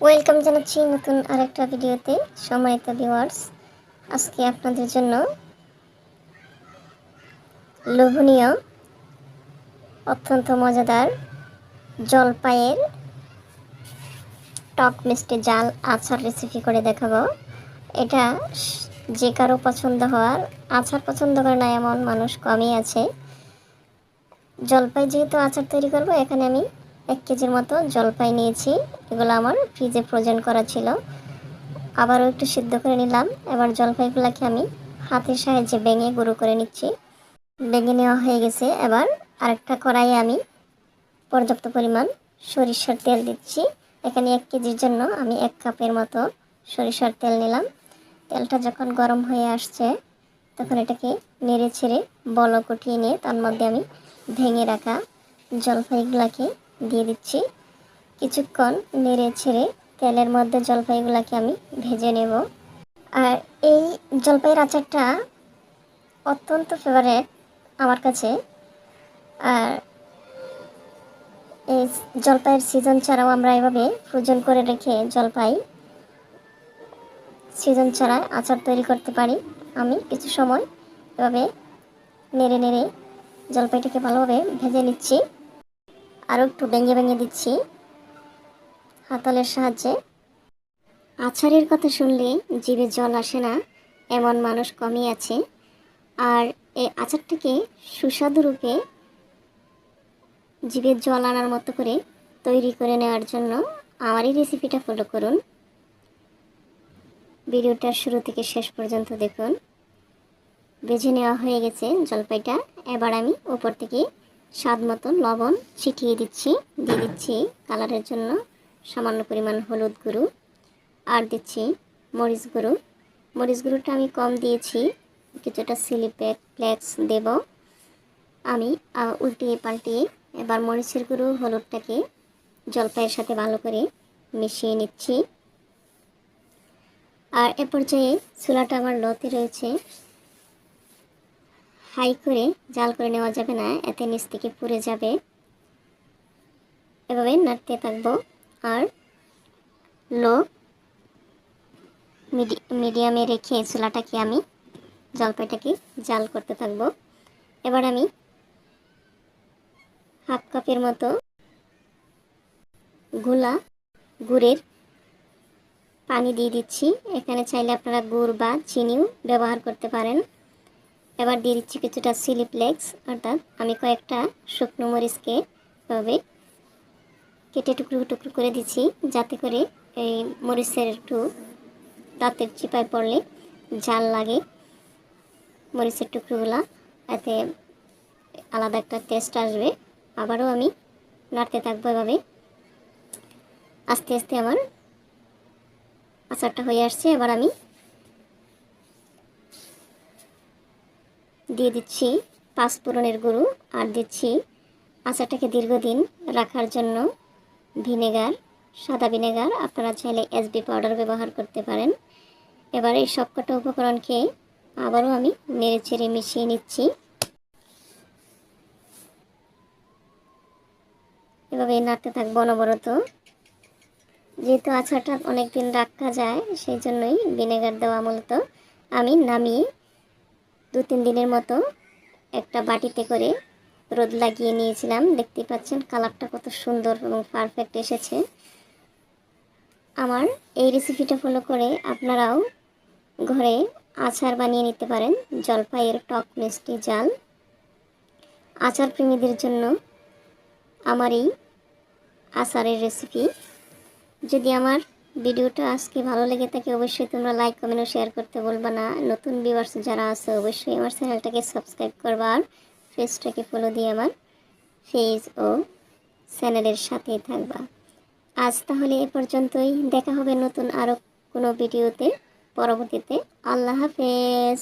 Welcome জানাচ্ছি নতুন আরেকটা ভিডিওতে, সম্মানিত ভিউয়ার্স আজকে আপনাদের জন্য লোভনীয়, অত্যন্ত মজাদার জলপাইয়ের টক মিষ্টি জাল আচার রেসিপি করে দেখাবো। এটা যে কারও পছন্দ হওয়ার, আচার পছন্দ করে না এমন মানুষ কমই আছে। জলপাই যেহেতু আচার তৈরি করব, এখানে আমি এক কেজির মতো জলপাই নিয়েছি। এগুলো আমার ফ্রিজে ফ্রোজেন করা ছিল। আবারও একটু সিদ্ধ করে নিলাম। এবার জলপাইগুলোকে আমি হাতের সাহায্যে ভেঙে গুঁড়ো করে নিচ্ছি। ভেঙে নেওয়া হয়ে গেছে। এবার আরেকটা কড়াইয়ে আমি পর্যাপ্ত পরিমাণ সরিষার তেল দিচ্ছি। এখানে এক কেজির জন্য আমি এক কাপের মতো সরিষার তেল নিলাম। তেলটা যখন গরম হয়ে আসছে, তখন এটাকে নেড়ে ছেড়ে বলক উঠিয়ে নিয়ে তার মধ্যে আমি ভেঙে রাখা জলপাইগুলোকে দিয়ে দিচ্ছি। কিছুক্ষণ নেড়ে ছেড়ে তেলের মধ্যে জলপাইগুলোকে আমি ভেজে নেব। আর এই জলপাইয়ের আচারটা অত্যন্ত ফেভারেট আমার কাছে। আর এই জলপাইয়ের সিজন ছাড়াও আমরা এভাবে ফ্রোজেন করে রেখে জলপাই সিজন ছাড়া আচার তৈরি করতে পারি। আমি কিছু সময় এভাবে নেড়ে নেড়ে জলপাইটাকে ভালোভাবে ভেজে নিচ্ছি। আরও একটু ভেঙে ভেঙে দিচ্ছি হাতলের সাহায্যে। আচারের কথা শুনলে জিভে জল আসে না, এমন মানুষ কমই আছে। আর এই আচারটাকে সুস্বাদু রূপে জিভের জল আনার মতো করে তৈরি করে নেওয়ার জন্য আমার এই রেসিপিটা ফলো করুন। ভিডিওটা শুরু থেকে শেষ পর্যন্ত দেখুন। বেছে নেওয়া হয়ে গেছে জলপাইটা। এবার আমি উপর থেকে স্বাদ মতো লবণ ছিটিয়ে দিচ্ছি। দিয়ে দিচ্ছি কালারের জন্য সামান্য পরিমাণ হলুদ গুঁড়ো। আর দিচ্ছি মরিচ গুঁড়ো। মরিচ গুঁড়োটা আমি কম দিয়েছি। কিছুটা সিলি ফ্লেক্স দেব। আমি উল্টিয়ে পাল্টিয়ে এবার মরিচের গুঁড়ো, হলুদটাকে জলপাইয়ের সাথে ভালো করে মিশিয়ে নিচ্ছি। আর এ পর্যায়ে চুলাটা আমার লতে রয়েছে। হাই করে জাল করে নেওয়া যাবে না, এতে নিচ থেকে পুড়ে যাবে। এভাবে নাড়তে থাকব। আর লো মিডিয়ামে রেখে চুলাটাকে আমি জলপাইটাকে জাল করতে থাকব। এবার আমি হাফ কাপের মতো গুলা গুড়ের পানি দিয়ে দিচ্ছি। এখানে চাইলে আপনারা গুড় বা চিনিও ব্যবহার করতে পারেন। এবার দিয়ে দিচ্ছি কিছুটা সিলিপ্লেক্স অর্থাৎ আমি কয়েকটা শুকনো মরিচকে এভাবে কেটে টুকরো টুকরো করে দিচ্ছি, যাতে করে এই মরিচের একটু দাঁতের চিপায় পড়লে জাল লাগে মরিচের টুকরোগুলা, এতে আলাদা একটা টেস্ট আসবে। আবারও আমি নাড়তে থাকব এভাবে। আস্তে আস্তে আমার আচারটা হয়ে আসছে, এবার আমি দিয়ে দিচ্ছি পাঁচফোড়নের গুঁড়ো আর দিচ্ছি আচারটাকে দীর্ঘদিন রাখার জন্য ভিনেগার, সাদা ভিনেগার। আপনারা চাইলে এসবি পাউডার ব্যবহার করতে পারেন। এবার এই সবকটা উপকরণকে আবারও আমি নেড়ে চেড়ে মিশিয়ে নিচ্ছি। এভাবে নাড়তে থাকব অনবরত। যেহেতু আচারটা অনেক দিন রাখা যায়, সেই জন্যই ভিনেগার দেওয়া মূলত। আমি নামিয়ে দু তিন দিনের মতো একটা বাটিতে করে রোদ লাগিয়ে নিয়েছিলাম। দেখতে পাচ্ছেন কালারটা কত সুন্দর এবং পারফেক্ট এসেছে। আমার এই রেসিপিটা ফলো করে আপনারাও ঘরে আচার বানিয়ে নিতে পারেন। জলপাইয়ের টক মিষ্টি জাল। আচার প্রেমীদের জন্য আমার এই আচারের রেসিপি যদি আমার ভিডিওটা আজকে ভালো লেগে থাকে, অবশ্যই তোমরা লাইক কমেন্ট ও শেয়ার করতে বলবা না। নতুন ভিউয়ার্স যারা আছে, অবশ্যই আমার চ্যানেলটাকে সাবস্ক্রাইব করবা আর ফেসটাকে ফলো দিয়ে আমার ফেস ও চ্যানেলের সাথেই থাকবা। আজ তাহলে এ পর্যন্তই। দেখা হবে নতুন আরও কোনো ভিডিওতে পরবর্তীতে। আল্লাহ হাফেজ।